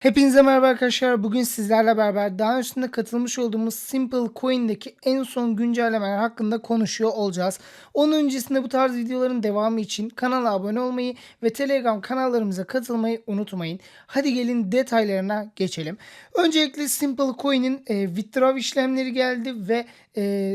Hepinize merhaba arkadaşlar. Bugün sizlerle beraber daha üstünde katılmış olduğumuz Simple Coin'deki en son güncellemeler hakkında konuşuyor olacağız. Onun öncesinde bu tarz videoların devamı için kanala abone olmayı ve Telegram kanallarımıza katılmayı unutmayın. Hadi gelin detaylarına geçelim. Öncelikle Simple Coin'in e, withdraw işlemleri geldi ve e,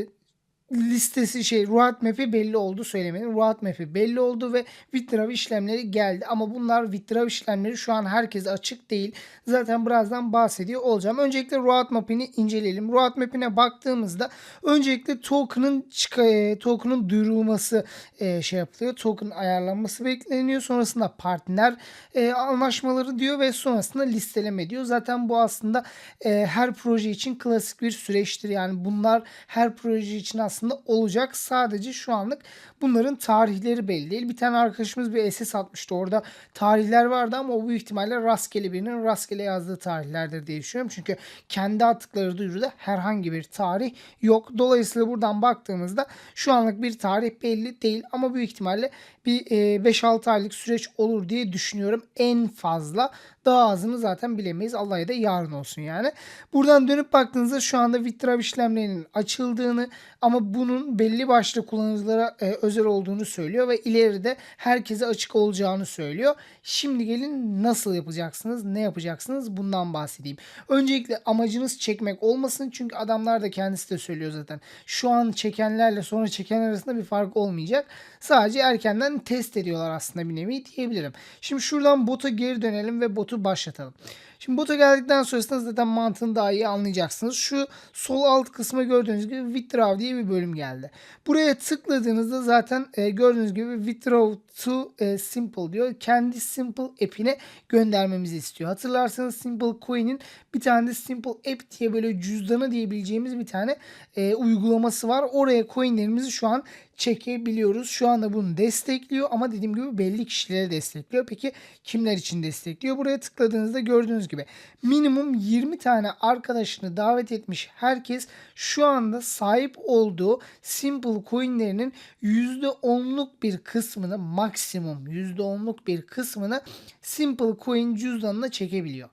listesi şey roadmap'i belli oldu söylemenin. Roadmap'i belli oldu ve withdraw işlemleri geldi. Ama bunlar withdraw işlemleri şu an herkese açık değil. Zaten birazdan bahsediyor olacağım. Öncelikle roadmap'ini inceleyelim. Roadmap'ine baktığımızda öncelikle token'ın çık- token'ın duyurulması e, şey yapılıyor. Token ayarlanması bekleniyor. Sonrasında partner e, anlaşmaları diyor ve sonrasında listeleme diyor. Zaten bu aslında e, her proje için klasik bir süreçtir. Yani bunlar her proje için aslında olacak. Sadece şu anlık bunların tarihleri belli değil. Bir tane arkadaşımız bir SS atmıştı. Orada tarihler vardı ama o bu ihtimalle rastgele birinin rastgele yazdığı tarihlerdir diye düşünüyorum. Çünkü kendi attıkları duyuruda herhangi bir tarih yok. Dolayısıyla buradan baktığımızda şu anlık bir tarih belli değil ama büyük ihtimalle bir e, 5-6 aylık süreç olur diye düşünüyorum en fazla. Daha azını zaten bilemeyiz. Allah ya da yarın olsun yani. Buradan dönüp baktığınızda şu anda withdraw işlemlerinin açıldığını ama bunun belli başlı kullanıcılara e, özel olduğunu söylüyor ve ileride herkese açık olacağını söylüyor. Şimdi gelin nasıl yapacaksınız, ne yapacaksınız bundan bahsedeyim. Öncelikle amacınız çekmek olmasın çünkü adamlar da kendisi de söylüyor zaten. Şu an çekenlerle sonra çekenler arasında bir fark olmayacak. Sadece erkenden test ediyorlar aslında bir nevi diyebilirim. Şimdi şuradan bota geri dönelim ve botu başlatalım. Şimdi bota geldikten sonrasında zaten mantığını daha iyi anlayacaksınız. Şu sol alt kısma gördüğünüz gibi withdraw diye bir bölüm geldi. Buraya tıkladığınızda zaten e, gördüğünüz gibi withdraw to e, simple diyor. Kendi simple app'ine göndermemizi istiyor. Hatırlarsanız simple coin'in bir tane de simple app diye böyle cüzdanı diyebileceğimiz bir tane e, uygulaması var. Oraya coinlerimizi şu an çekebiliyoruz. Şu anda bunu destekliyor ama dediğim gibi belli kişilere destekliyor. Peki kimler için destekliyor? Buraya tıkladığınızda gördüğünüz gibi minimum 20 tane arkadaşını davet etmiş herkes şu anda sahip olduğu Simple coinlerinin %10'luk bir kısmını maksimum %10'luk bir kısmını Simple coin cüzdanına çekebiliyor.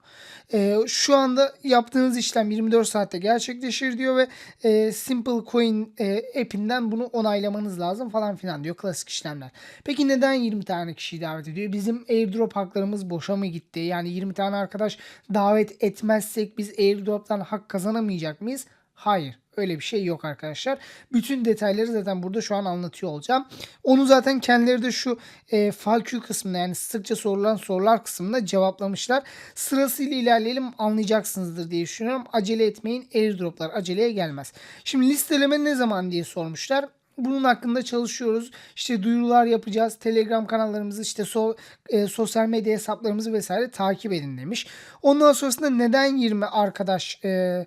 Ee, şu anda yaptığınız işlem 24 saatte gerçekleşir diyor ve e, Simple Coin e, app'inden bunu onaylamanız lazım falan filan diyor klasik işlemler. Peki neden 20 tane kişiyi davet ediyor? Bizim airdrop haklarımız boşa mı gitti? Yani 20 tane arkadaş davet etmezsek biz airdrop'tan hak kazanamayacak mıyız? Hayır. Öyle bir şey yok arkadaşlar. Bütün detayları zaten burada şu an anlatıyor olacağım. Onu zaten kendileri de şu e, FAQ kısmında yani sıkça sorulan sorular kısmında cevaplamışlar. Sırasıyla ilerleyelim anlayacaksınızdır diye düşünüyorum. Acele etmeyin. Airdroplar aceleye gelmez. Şimdi listeleme ne zaman diye sormuşlar. Bunun hakkında çalışıyoruz. İşte duyurular yapacağız. Telegram kanallarımızı işte so, e, sosyal medya hesaplarımızı vesaire takip edin demiş. Ondan sonrasında neden 20 arkadaş e,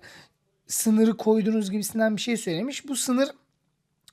sınırı koydunuz gibisinden bir şey söylemiş. Bu sınır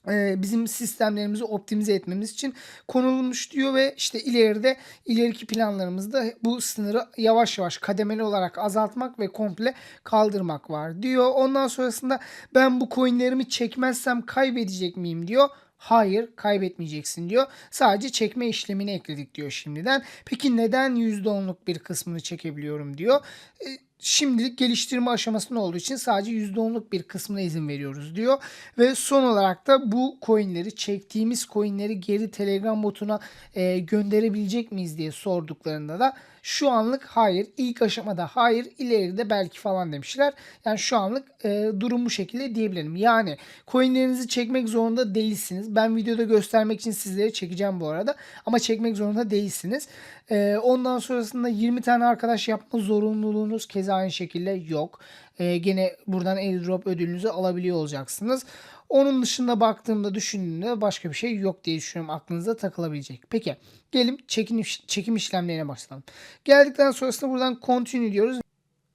bizim sistemlerimizi optimize etmemiz için konulmuş diyor ve işte ileride ileriki planlarımızda bu sınırı yavaş yavaş kademeli olarak azaltmak ve komple kaldırmak var diyor. Ondan sonrasında ben bu coinlerimi çekmezsem kaybedecek miyim diyor. Hayır kaybetmeyeceksin diyor. Sadece çekme işlemini ekledik diyor şimdiden. Peki neden %10'luk bir kısmını çekebiliyorum diyor. E, şimdilik geliştirme aşamasında olduğu için sadece %10'luk bir kısmına izin veriyoruz diyor. Ve son olarak da bu coinleri çektiğimiz coinleri geri Telegram botuna e, gönderebilecek miyiz diye sorduklarında da şu anlık hayır. ilk aşamada hayır. ileride belki falan demişler. Yani şu anlık e, durum bu şekilde diyebilirim. Yani coinlerinizi çekmek zorunda değilsiniz. Ben videoda göstermek için sizlere çekeceğim bu arada. Ama çekmek zorunda değilsiniz. E, ondan sonrasında 20 tane arkadaş yapma zorunluluğunuz keza aynı şekilde yok. E, gene buradan airdrop ödülünüzü alabiliyor olacaksınız. Onun dışında baktığımda düşündüğümde başka bir şey yok diye düşünüyorum aklınıza takılabilecek. Peki gelin çekim, çekim işlemlerine başlayalım. Geldikten sonrasında buradan continue diyoruz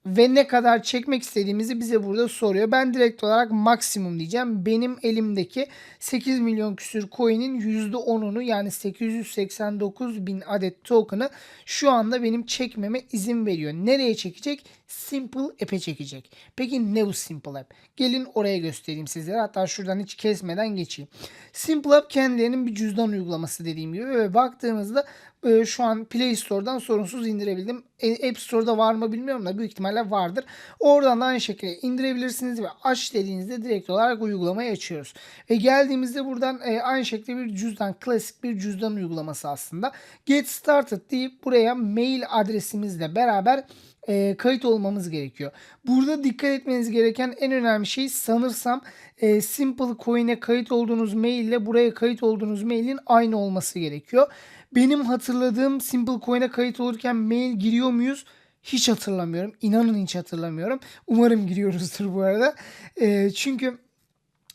ve ne kadar çekmek istediğimizi bize burada soruyor. Ben direkt olarak maksimum diyeceğim. Benim elimdeki 8 milyon küsür coin'in %10'unu yani 889 bin adet token'ı şu anda benim çekmeme izin veriyor. Nereye çekecek? Simple App'e çekecek. Peki ne bu Simple App? Gelin oraya göstereyim sizlere. Hatta şuradan hiç kesmeden geçeyim. Simple App kendilerinin bir cüzdan uygulaması dediğim gibi ve baktığımızda e, şu an Play Store'dan sorunsuz indirebildim. E, App Store'da var mı bilmiyorum da büyük ihtimalle vardır. Oradan da aynı şekilde indirebilirsiniz ve aç dediğinizde direkt olarak uygulamayı açıyoruz. Ve geldiğimizde buradan e, aynı şekilde bir cüzdan, klasik bir cüzdan uygulaması aslında. Get Started deyip buraya mail adresimizle beraber e, kayıt olmamız gerekiyor. Burada dikkat etmeniz gereken en önemli şey sanırsam e, Simple Coin'e kayıt olduğunuz mail ile buraya kayıt olduğunuz mailin aynı olması gerekiyor. Benim hatırladığım Simple Coin'e kayıt olurken mail giriyor muyuz? Hiç hatırlamıyorum. İnanın hiç hatırlamıyorum. Umarım giriyoruzdur bu arada. E, çünkü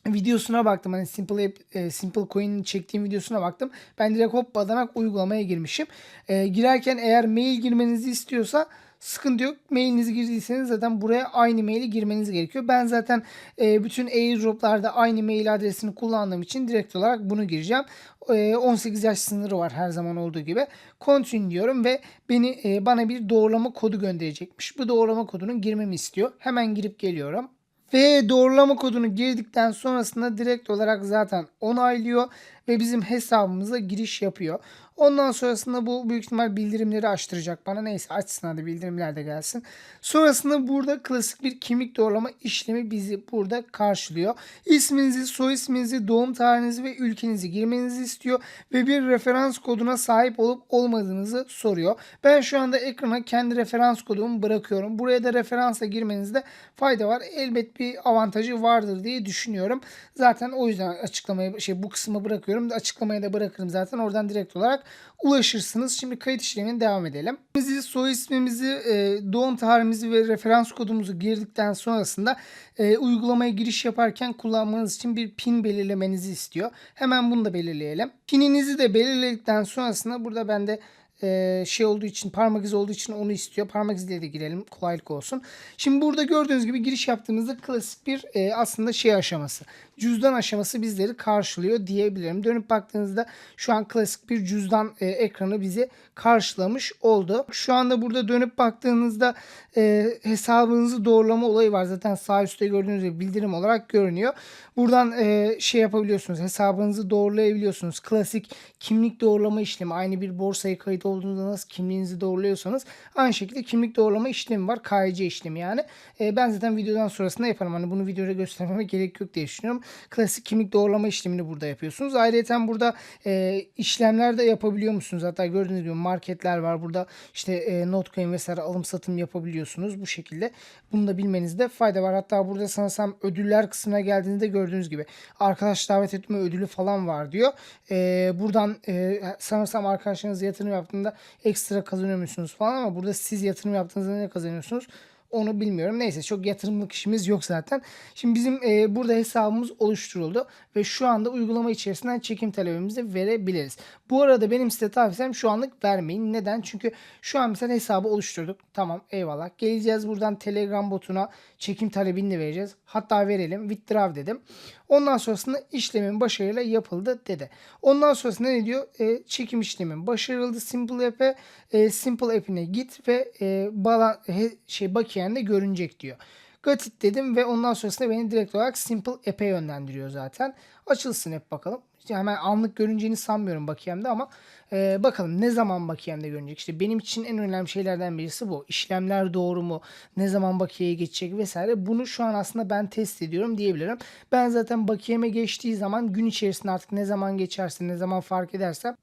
videosuna baktım. Hani Simple App, e, Simple Coin'in çektiğim videosuna baktım. Ben direkt hop badanak uygulamaya girmişim. E, girerken eğer mail girmenizi istiyorsa sıkıntı yok. Mailinizi girdiyseniz zaten buraya aynı maili girmeniz gerekiyor. Ben zaten e, bütün airdroplarda aynı mail adresini kullandığım için direkt olarak bunu gireceğim. E, 18 yaş sınırı var her zaman olduğu gibi. Continue diyorum ve beni e, bana bir doğrulama kodu gönderecekmiş. Bu doğrulama kodunu girmemi istiyor. Hemen girip geliyorum. Ve doğrulama kodunu girdikten sonrasında direkt olarak zaten onaylıyor ve bizim hesabımıza giriş yapıyor. Ondan sonrasında bu büyük ihtimal bildirimleri açtıracak bana. Neyse açsın hadi bildirimler de gelsin. Sonrasında burada klasik bir kimlik doğrulama işlemi bizi burada karşılıyor. İsminizi, soy isminizi, doğum tarihinizi ve ülkenizi girmenizi istiyor ve bir referans koduna sahip olup olmadığınızı soruyor. Ben şu anda ekrana kendi referans kodumu bırakıyorum. Buraya da referansa girmenizde fayda var. Elbet bir avantajı vardır diye düşünüyorum. Zaten o yüzden açıklamaya şey bu kısmı bırakıyorum. Açıklamaya da bırakırım zaten. Oradan direkt olarak ulaşırsınız. Şimdi kayıt işlemine devam edelim. Bizi soy ismimizi, e, doğum tarihimizi ve referans kodumuzu girdikten sonrasında e, uygulamaya giriş yaparken kullanmanız için bir pin belirlemenizi istiyor. Hemen bunu da belirleyelim. Pininizi de belirledikten sonrasında burada bende e, şey olduğu için parmak izi olduğu için onu istiyor. Parmak iziyle de girelim kolaylık olsun. Şimdi burada gördüğünüz gibi giriş yaptığımızda klasik bir e, aslında şey aşaması. Cüzdan aşaması bizleri karşılıyor diyebilirim. Dönüp baktığınızda şu an klasik bir cüzdan e, ekranı bizi karşılamış oldu. Şu anda burada dönüp baktığınızda e, hesabınızı doğrulama olayı var. Zaten sağ üstte gördüğünüz gibi bildirim olarak görünüyor. Buradan e, şey yapabiliyorsunuz. Hesabınızı doğrulayabiliyorsunuz. Klasik kimlik doğrulama işlemi. Aynı bir borsaya kayıt olduğunuzda nasıl kimliğinizi doğruluyorsanız aynı şekilde kimlik doğrulama işlemi var. KYC işlemi yani. E, ben zaten videodan sonrasında yaparım. Hani bunu videoda göstermeme gerek yok diye düşünüyorum. Klasik kimlik doğrulama işlemini burada yapıyorsunuz. Ayrıca burada e, işlemler de yapabiliyor musunuz? Hatta gördüğünüz gibi marketler var. Burada işte e, Notcoin vesaire alım satım yapabiliyorsunuz bu şekilde. Bunu da bilmenizde fayda var. Hatta burada sanırsam ödüller kısmına geldiğinizde gördüğünüz gibi arkadaş davet etme ödülü falan var diyor. E, buradan e, sanırsam arkadaşlarınız yatırım yaptığında ekstra kazanıyor musunuz falan ama burada siz yatırım yaptığınızda ne kazanıyorsunuz? Onu bilmiyorum. Neyse çok yatırımlık işimiz yok zaten. Şimdi bizim e, burada hesabımız oluşturuldu ve şu anda uygulama içerisinden çekim talebimizi verebiliriz. Bu arada benim size tavsiyem şu anlık vermeyin. Neden? Çünkü şu an mesela hesabı oluşturduk. Tamam eyvallah. Geleceğiz buradan Telegram botuna çekim talebini de vereceğiz. Hatta verelim. Withdraw dedim. Ondan sonrasında işlemin başarıyla yapıldı dedi. Ondan sonrasında ne diyor? E, çekim işlemin başarıldı. Simple App'e e, Simple App'ine git ve e, balan, he, şey bakiyende görünecek diyor. Got it dedim ve ondan sonrasında beni direkt olarak Simple App'e yönlendiriyor zaten. Açılsın hep bakalım. İşte hemen anlık görüneceğini sanmıyorum bakiyemde ama e, bakalım ne zaman bakiyemde görünecek. İşte benim için en önemli şeylerden birisi bu. İşlemler doğru mu? Ne zaman bakiyeye geçecek vesaire. Bunu şu an aslında ben test ediyorum diyebilirim. Ben zaten bakiyeme geçtiği zaman gün içerisinde artık ne zaman geçerse ne zaman fark edersem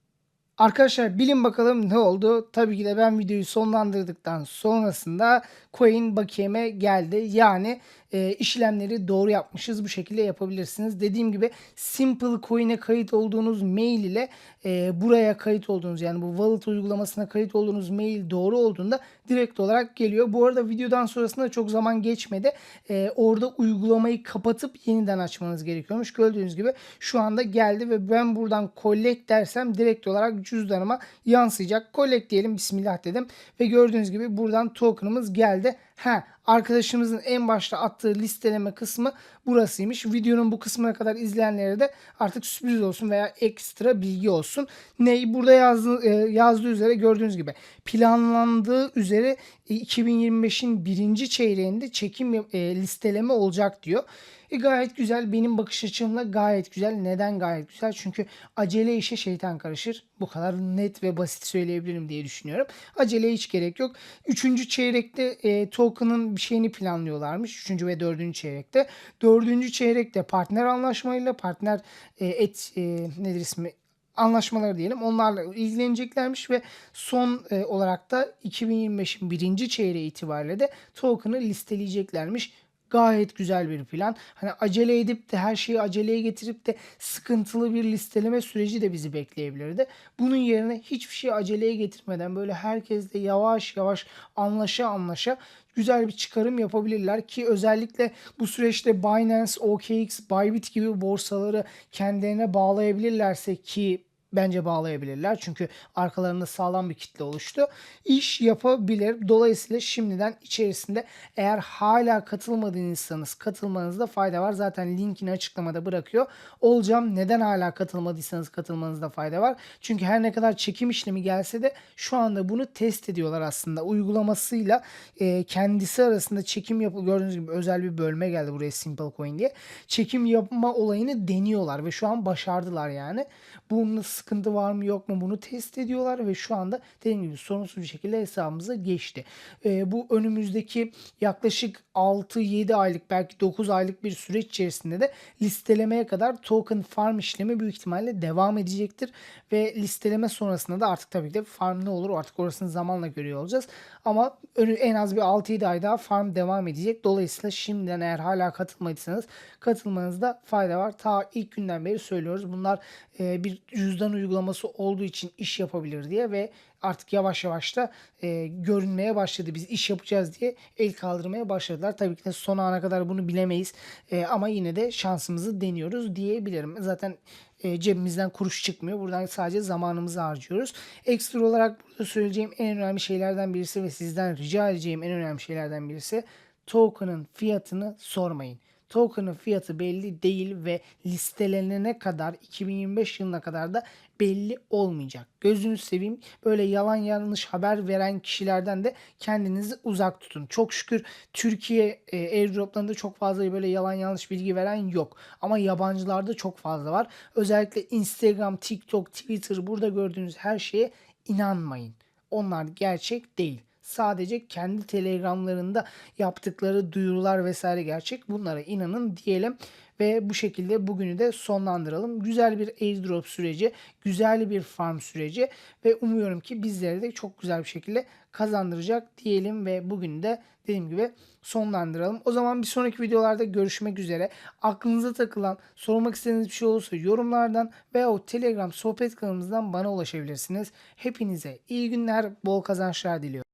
Arkadaşlar bilin bakalım ne oldu? Tabii ki de ben videoyu sonlandırdıktan sonrasında coin bakiyeme geldi. Yani e, işlemleri doğru yapmışız. Bu şekilde yapabilirsiniz. Dediğim gibi Simple Coin'e kayıt olduğunuz mail ile e, buraya kayıt olduğunuz yani bu wallet uygulamasına kayıt olduğunuz mail doğru olduğunda direkt olarak geliyor. Bu arada videodan sonrasında çok zaman geçmedi. E, orada uygulamayı kapatıp yeniden açmanız gerekiyormuş. Gördüğünüz gibi şu anda geldi ve ben buradan collect dersem direkt olarak cüzdanıma yansıyacak. Collect diyelim bismillah dedim ve gördüğünüz gibi buradan token'ımız geldi. Ha, arkadaşımızın en başta attığı listeleme kısmı burasıymış. Videonun bu kısmına kadar izleyenlere de artık sürpriz olsun veya ekstra bilgi olsun. Ne burada yazdığı, e, yazdığı üzere gördüğünüz gibi planlandığı üzere e, 2025'in birinci çeyreğinde çekim e, listeleme olacak diyor. E, gayet güzel. Benim bakış açımla gayet güzel. Neden gayet güzel? Çünkü acele işe şeytan karışır. Bu kadar net ve basit söyleyebilirim diye düşünüyorum. Aceleye hiç gerek yok. Üçüncü çeyrekte e, token'ın bir şeyini planlıyorlarmış. Üçüncü ve dördüncü çeyrekte. Dördüncü çeyrekte partner anlaşmayla partner e, et e, nedir ismi? anlaşmaları diyelim onlarla ilgileneceklermiş ve son e, olarak da 2025'in birinci çeyreği itibariyle de token'ı listeleyeceklermiş. Gayet güzel bir plan. Hani acele edip de her şeyi aceleye getirip de sıkıntılı bir listeleme süreci de bizi bekleyebilirdi. Bunun yerine hiçbir şeyi aceleye getirmeden böyle herkesle yavaş yavaş anlaşa anlaşa güzel bir çıkarım yapabilirler ki özellikle bu süreçte Binance, OKX, Bybit gibi borsaları kendilerine bağlayabilirlerse ki bence bağlayabilirler. Çünkü arkalarında sağlam bir kitle oluştu. İş yapabilir. Dolayısıyla şimdiden içerisinde eğer hala katılmadıysanız katılmanızda fayda var. Zaten linkini açıklamada bırakıyor. Olacağım neden hala katılmadıysanız katılmanızda fayda var. Çünkü her ne kadar çekim işlemi gelse de şu anda bunu test ediyorlar aslında. Uygulamasıyla e, kendisi arasında çekim yapı gördüğünüz gibi özel bir bölme geldi buraya Simple Coin diye. Çekim yapma olayını deniyorlar ve şu an başardılar yani. Bunun sıkıntı var mı yok mu bunu test ediyorlar ve şu anda dediğim gibi sorunsuz bir şekilde hesabımıza geçti. Ee, bu önümüzdeki yaklaşık 6-7 aylık belki 9 aylık bir süreç içerisinde de listelemeye kadar token farm işlemi büyük ihtimalle devam edecektir. Ve listeleme sonrasında da artık tabii ki de farm ne olur artık orasını zamanla görüyor olacağız. Ama en az bir 6-7 ay daha farm devam edecek. Dolayısıyla şimdiden eğer hala katılmadıysanız katılmanızda fayda var. Ta ilk günden beri söylüyoruz. Bunlar e, bir cüzdan uygulaması olduğu için iş yapabilir diye ve artık yavaş yavaş da e, görünmeye başladı. Biz iş yapacağız diye el kaldırmaya başladılar. Tabii ki de son ana kadar bunu bilemeyiz. E, ama yine de şansımızı deniyoruz diyebilirim. Zaten e, cebimizden kuruş çıkmıyor. Buradan sadece zamanımızı harcıyoruz. Ekstra olarak burada söyleyeceğim en önemli şeylerden birisi ve sizden rica edeceğim en önemli şeylerden birisi token'ın fiyatını sormayın. Token'ın fiyatı belli değil ve listelenene kadar 2025 yılına kadar da belli olmayacak. Gözünüzü seveyim böyle yalan yanlış haber veren kişilerden de kendinizi uzak tutun. Çok şükür Türkiye e, airdroplarında çok fazla böyle yalan yanlış bilgi veren yok. Ama yabancılarda çok fazla var. Özellikle Instagram, TikTok, Twitter burada gördüğünüz her şeye inanmayın. Onlar gerçek değil. Sadece kendi telegramlarında yaptıkları duyurular vesaire gerçek. Bunlara inanın diyelim ve bu şekilde bugünü de sonlandıralım. Güzel bir airdrop süreci, güzel bir farm süreci ve umuyorum ki bizleri de çok güzel bir şekilde kazandıracak diyelim ve bugünü de dediğim gibi sonlandıralım. O zaman bir sonraki videolarda görüşmek üzere. Aklınıza takılan, sormak istediğiniz bir şey olursa yorumlardan veya o Telegram sohbet kanalımızdan bana ulaşabilirsiniz. Hepinize iyi günler, bol kazançlar diliyorum.